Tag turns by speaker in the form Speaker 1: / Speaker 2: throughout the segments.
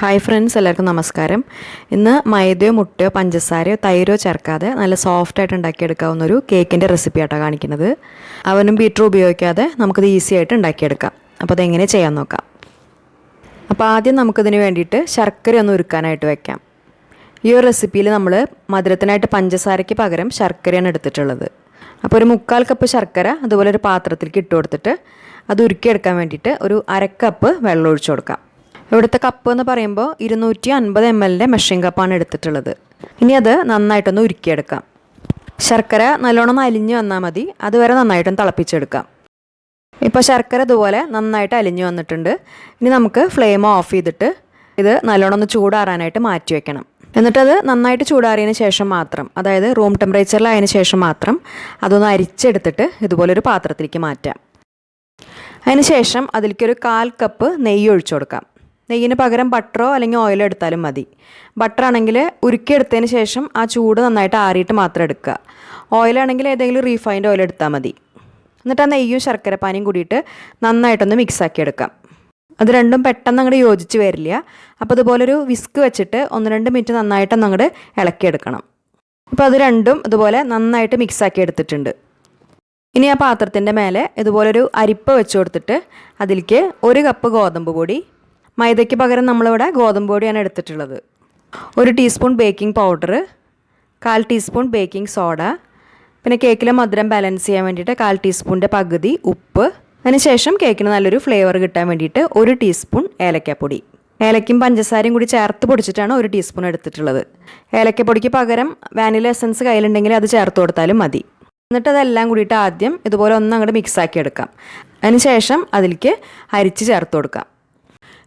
Speaker 1: Hi friends എല്ലാവർക്കും നമസ്കാരം. ഇന്ന് മൈദയോ മുട്ടയോ പഞ്ചസാരയോ തൈരോ ചേർക്കാതെ നല്ല സോഫ്റ്റായിട്ട് ഉണ്ടാക്കിയെടുക്കാവുന്ന ഒരു കേക്കിന്റെ റെസിപ്പി ആട്ടോ കാണിക്കുന്നത്. അവനും ബീറ്റർ ഉപയോഗിക്കാതെ നമുക്കിത് ഈസി ആയിട്ട് ഉണ്ടാക്കിയെടുക്കാം. അപ്പോൾ അതെങ്ങനെ ചെയ്യാൻ നോക്കാം. അപ്പോൾ ആദ്യം നമുക്കിതിന് വേണ്ടിയിട്ട് ശർക്കര ഒന്ന് ഉരുക്കാനായിട്ട് വെക്കാം. ഈ ഒരു റെസിപ്പിയിൽ നമ്മൾ മധുരത്തിനായിട്ട് പഞ്ചസാരയ്ക്ക് പകരം ശർക്കരയാണ് എടുത്തിട്ടുള്ളത്. അപ്പോൾ ഒരു മുക്കാൽ കപ്പ് ശർക്കര അതുപോലെ ഒരു പാത്രത്തിലേക്ക് ഇട്ട് കൊടുത്തിട്ട് അത് ഉരുക്കിയെടുക്കാൻ വേണ്ടിയിട്ട് ഒരു അരക്കപ്പ് വെള്ളം ഒഴിച്ചു കൊടുക്കാം. ഇവിടുത്തെ കപ്പ് എന്ന് പറയുമ്പോൾ ഇരുന്നൂറ്റി അൻപത് എം എല്ലിന്റെ മെഷീൻ കപ്പാണ് എടുത്തിട്ടുള്ളത്. ഇനി അത് നന്നായിട്ടൊന്ന് ഉരുക്കിയെടുക്കാം. ശർക്കര നല്ലോണം അലിഞ്ഞു വന്നാൽ മതി. അതുവരെ നന്നായിട്ടൊന്ന് തിളപ്പിച്ചെടുക്കാം. ഇപ്പോൾ ശർക്കര ഇതുപോലെ നന്നായിട്ട് അലിഞ്ഞു വന്നിട്ടുണ്ട്. ഇനി നമുക്ക് ഫ്ലെയിം ഓഫ് ചെയ്തിട്ട് ഇത് നല്ലോണം ഒന്ന് ചൂടാറാനായിട്ട് മാറ്റി വെക്കണം. എന്നിട്ടത് നന്നായിട്ട് ചൂടാറിയതിന് ശേഷം മാത്രം അതായത് റൂം ടെമ്പറേച്ചറിലായതിനു ശേഷം മാത്രം അതൊന്ന് അരിച്ചെടുത്തിട്ട് ഇതുപോലൊരു പാത്രത്തിലേക്ക് മാറ്റാം. അതിന് ശേഷം അതിലേക്ക് ഒരു കാൽ കപ്പ് നെയ്യ് ഒഴിച്ചു കൊടുക്കാം. നെയ്യിന് പകരം ബട്ടറോ അല്ലെങ്കിൽ ഓയിലോ എടുത്താലും മതി. ബട്ടർ ആണെങ്കിൽ ഉരുക്കിയെടുത്തതിന് ശേഷം ആ ചൂട് നന്നായിട്ട് ആറിയിട്ട് മാത്രം എടുക്കുക. ഓയിലാണെങ്കിൽ ഏതെങ്കിലും റീഫൈൻഡ് ഓയിൽ എടുത്താൽ മതി. എന്നിട്ട് ആ നെയ്യും ശർക്കരപ്പാനിയും കൂടിയിട്ട് നന്നായിട്ടൊന്ന് മിക്സ് ആക്കി എടുക്കാം. അത് രണ്ടും പെട്ടെന്ന് അങ്ങോട്ട് യോജിച്ച് വരില്ല. അപ്പോൾ അതുപോലൊരു വിസ്ക് വെച്ചിട്ട് ഒന്ന് രണ്ട് മിനിറ്റ് നന്നായിട്ടൊന്ന് അങ്ങോട്ട് ഇളക്കിയെടുക്കണം അപ്പോൾ അത് രണ്ടും ഇതുപോലെ നന്നായിട്ട് മിക്സ് ആക്കി എടുത്തിട്ടുണ്ട്. ഇനി ആ പാത്രത്തിന്റെ മേലെ ഇതുപോലൊരു അരിപ്പ വെച്ച് കൊടുത്തിട്ട് അതിലേക്ക് ഒരു കപ്പ് ഗോതമ്പ് പൊടി മൈദയ്ക്ക് പകരം നമ്മളിവിടെ ഗോതമ്പ് പൊടിയാണ് എടുത്തിട്ടുള്ളത്. ഒരു ടീസ്പൂൺ ബേക്കിംഗ് പൗഡർ കാൽ ടീസ്പൂൺ ബേക്കിംഗ് സോഡ പിന്നെ കേക്കിലെ മധുരം ബാലൻസ് ചെയ്യാൻ വേണ്ടിയിട്ട് കാൽ ടീസ്പൂണിന്റെ പകുതി ഉപ്പ് അതിനുശേഷം കേക്കിന് നല്ലൊരു ഫ്ലേവർ കിട്ടാൻ വേണ്ടിയിട്ട് ഒരു ടീസ്പൂൺ ഏലക്കപ്പൊടി. ഏലക്കും പഞ്ചസാരയും കൂടി ചേർത്ത് പൊടിച്ചിട്ടാണ് ഒരു ടീസ്പൂൺ എടുത്തിട്ടുള്ളത്. ഏലക്കപ്പൊടിക്ക് പകരം വാനില എസൻസ് കയ്യിലുണ്ടെങ്കിൽ അത് ചേർത്ത് കൊടുത്താലും മതി. എന്നിട്ട് അതെല്ലാം കൂടിയിട്ട് ആദ്യം ഇതുപോലെ ഒന്ന് അങ്ങോട്ട് മിക്സാക്കി എടുക്കാം. അതിനുശേഷം അതിലേക്ക് അരിച്ച് ചേർത്ത് കൊടുക്കാം.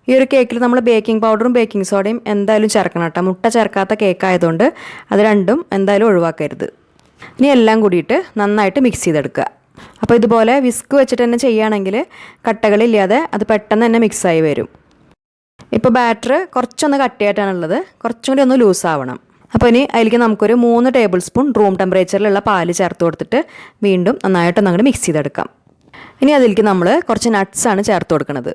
Speaker 1: ഈ ഒരു കേക്കിൽ നമ്മൾ ബേക്കിംഗ് പൗഡറും ബേക്കിംഗ് സോഡയും എന്തായാലും ചേർക്കണം കേട്ടോ. മുട്ട ചേർക്കാത്ത കേക്ക് ആയതുകൊണ്ട് അത് രണ്ടും എന്തായാലും ഒഴിവാക്കരുത്. ഇനി എല്ലാം കൂടിയിട്ട് നന്നായിട്ട് മിക്സ് ചെയ്തെടുക്കുക. അപ്പോൾ ഇതുപോലെ വിസ്ക് വെച്ചിട്ട് തന്നെ ചെയ്യുകയാണെങ്കിൽ കട്ടകളില്ലാതെ അത് പെട്ടെന്ന് തന്നെ മിക്സായി വരും. ഇപ്പോൾ ബാറ്റർ കുറച്ചൊന്ന് കട്ടിയായിട്ടാണുള്ളത് കുറച്ചും കൂടി ഒന്ന് ലൂസ് ആവണം. അപ്പോൾ ഇനി അതിലേക്ക് നമുക്കൊരു മൂന്ന് ടേബിൾ സ്പൂൺ റൂം ടെമ്പറേച്ചറിലുള്ള പാൽ ചേർത്ത് കൊടുത്തിട്ട് വീണ്ടും നന്നായിട്ടൊന്ന് അങ്ങോട്ട് മിക്സ് ചെയ്തെടുക്കാം. ഇനി അതിലേക്ക് നമ്മൾ കുറച്ച് നട്ട്സാണ് ചേർത്ത് കൊടുക്കുന്നത്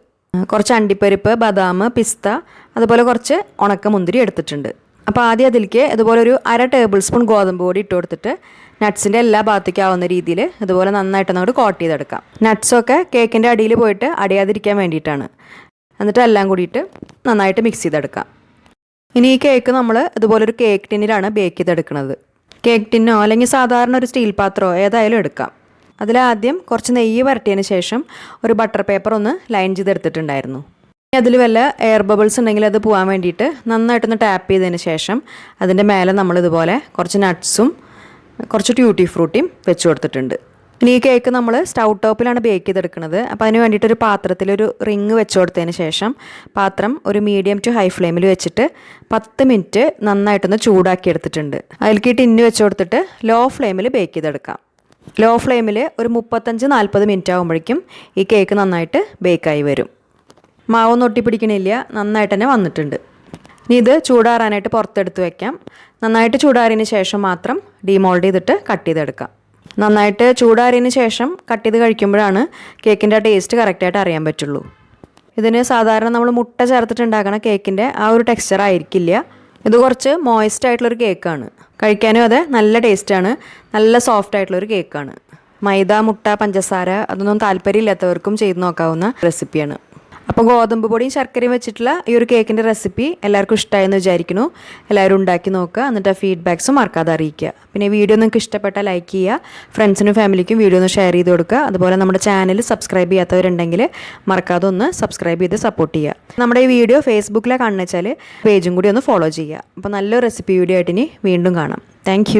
Speaker 1: കുറച്ച് അണ്ടിപ്പരിപ്പ് ബദാം പിസ്ത അതുപോലെ കുറച്ച് ഉണക്ക മുന്തിരി എടുത്തിട്ടുണ്ട്. അപ്പോൾ ആദ്യം അതിലേക്ക് ഇതുപോലെ ഒരു അര ടേബിൾ സ്പൂൺ ഗോതമ്പ് പൊടി ഇട്ട് കൊടുത്തിട്ട് നട്ട്സിന്റെ എല്ലാ ഭാഗത്തേക്കാവുന്ന രീതിയിൽ ഇതുപോലെ നന്നായിട്ട് അങ്ങോട്ട് കോട്ട് ചെയ്തെടുക്കാം. നട്ട്സൊക്കെ കേക്കിന്റെ അടിയിൽ പോയിട്ട് അടിയാതിരിക്കാൻ വേണ്ടിയിട്ടാണ്. എന്നിട്ട് എല്ലാം കൂടിയിട്ട് നന്നായിട്ട് മിക്സ് ചെയ്തെടുക്കാം. ഇനി ഈ കേക്ക് നമ്മൾ ഇതുപോലൊരു കേക്ക് ടിന്നിലാണ് ബേക്ക് ചെയ്തെടുക്കുന്നത് കേക്ക് ടിന്നോ അല്ലെങ്കിൽ സാധാരണ ഒരു സ്റ്റീൽ പാത്രമോ ഏതായാലും എടുക്കാം. അതിലാദ്യം കുറച്ച് നെയ്യ് വരട്ടിയതിന് ശേഷം ഒരു ബട്ടർ പേപ്പർ ഒന്ന് ലൈൻ ചെയ്തെടുത്തിട്ടുണ്ടായിരുന്നു. അതിൽ വല്ല എയർ ബബിൾസ് ഉണ്ടെങ്കിൽ അത് പോകാൻ വേണ്ടിയിട്ട് നന്നായിട്ടൊന്ന് ടാപ്പ് ചെയ്തതിന് ശേഷം അതിന്റെ മേലെ നമ്മൾ ഇതുപോലെ കുറച്ച് നട്ട്സും കുറച്ച് ട്യൂട്ടി ഫ്രൂട്ടിയും വെച്ച് കൊടുത്തിട്ടുണ്ട്. ഇനി ഈ കേക്ക് നമ്മൾ സ്റ്റൗ ടോപ്പിലാണ് ബേക്ക് ചെയ്തെടുക്കുന്നത്. അപ്പോൾ അതിന് വേണ്ടിയിട്ട് ഒരു പാത്രത്തിലൊരു റിങ് വെച്ച് കൊടുത്തതിന് ശേഷം പാത്രം ഒരു മീഡിയം ടു ഹൈ ഫ്ലെയിമിൽ വെച്ചിട്ട് പത്ത് മിനിറ്റ് നന്നായിട്ടൊന്ന് ചൂടാക്കി എടുത്തിട്ടുണ്ട്. അതിലേക്ക് ടിന്ന് വെച്ച് കൊടുത്തിട്ട് ലോ ഫ്ലെയിമിൽ ബേക്ക് ചെയ്തെടുക്കാം. ലോ ഫ്ലെയിമിൽ ഒരു മുപ്പത്തഞ്ച് നാൽപ്പത് മിനിറ്റ് ആകുമ്പോഴേക്കും ഈ കേക്ക് നന്നായിട്ട് ബേക്കായി വരും. മാവൊന്നും ഒട്ടിപ്പിടിക്കണില്ല നന്നായിട്ട് തന്നെ വന്നിട്ടുണ്ട്. ഇനി ഇത് ചൂടാറാനായിട്ട് പുറത്തെടുത്ത് വയ്ക്കാം നന്നായിട്ട് ചൂടാറിയതിന് ശേഷം മാത്രം ഡീമോൾഡ് ചെയ്തിട്ട് കട്ട് ചെയ്തെടുക്കാം. നന്നായിട്ട് ചൂടാറിയതിന് ശേഷം കട്ട് ചെയ്ത് കഴിക്കുമ്പോഴാണ് കേക്കിന്റെ ടേസ്റ്റ് കറക്റ്റായിട്ട് അറിയാൻ പറ്റുള്ളൂ. ഇതിന് സാധാരണ നമ്മൾ മുട്ട ചേർത്തിട്ടുണ്ടാക്കുന്ന കേക്കിന്റെ ആ ഒരു ടെക്സ്ചർ ആയിരിക്കില്ല. ഇത് കുറച്ച് മോയിസ്റ്റ് ആയിട്ടുള്ളൊരു കേക്കാണ് കഴിക്കാനും അതെ നല്ല ടേസ്റ്റാണ് നല്ല സോഫ്റ്റ് ആയിട്ടുള്ളൊരു കേക്കാണ് മൈദ മുട്ട പഞ്ചസാര അതൊന്നും താല്പര്യമില്ലാത്തവർക്കും ചെയ്ത് നോക്കാവുന്ന റെസിപ്പിയാണ് അപ്പോൾ ഗോതമ്പ് പൊടിയും ശർക്കരയും വെച്ചിട്ടുള്ള ഈ ഒരു കേക്കിന്റെ റെസിപ്പി എല്ലാവർക്കും ഇഷ്ടമായെന്ന് വിചാരിക്കുന്നു. എല്ലാവരും ഉണ്ടാക്കി നോക്കുക. എന്നിട്ട് ആ ഫീഡ്ബാക്സും മറക്കാതെ അറിയിക്കുക. പിന്നെ വീഡിയോ നിങ്ങൾക്ക് ഇഷ്ടപ്പെട്ടാൽ ലൈക്ക് ചെയ്യുക. ഫ്രണ്ട്സിനും ഫാമിലിക്കും വീഡിയോ ഒന്ന് ഷെയർ ചെയ്ത് കൊടുക്കുക. അതുപോലെ നമ്മുടെ ചാനൽ സബ്സ്ക്രൈബ് ചെയ്യാത്തവരുണ്ടെങ്കിൽ മറക്കാതെ ഒന്ന് സബ്സ്ക്രൈബ് ചെയ്ത് സപ്പോർട്ട് ചെയ്യുക. നമ്മുടെ ഈ വീഡിയോ ഫേസ്ബുക്കിലെ കാണുന്ന വെച്ചാൽ പേജും കൂടി ഒന്ന് ഫോളോ ചെയ്യുക. അപ്പോൾ നല്ലൊരു റെസിപ്പി വീഡിയോ ആയിട്ട് ഇനി വീണ്ടും കാണാം. താങ്ക്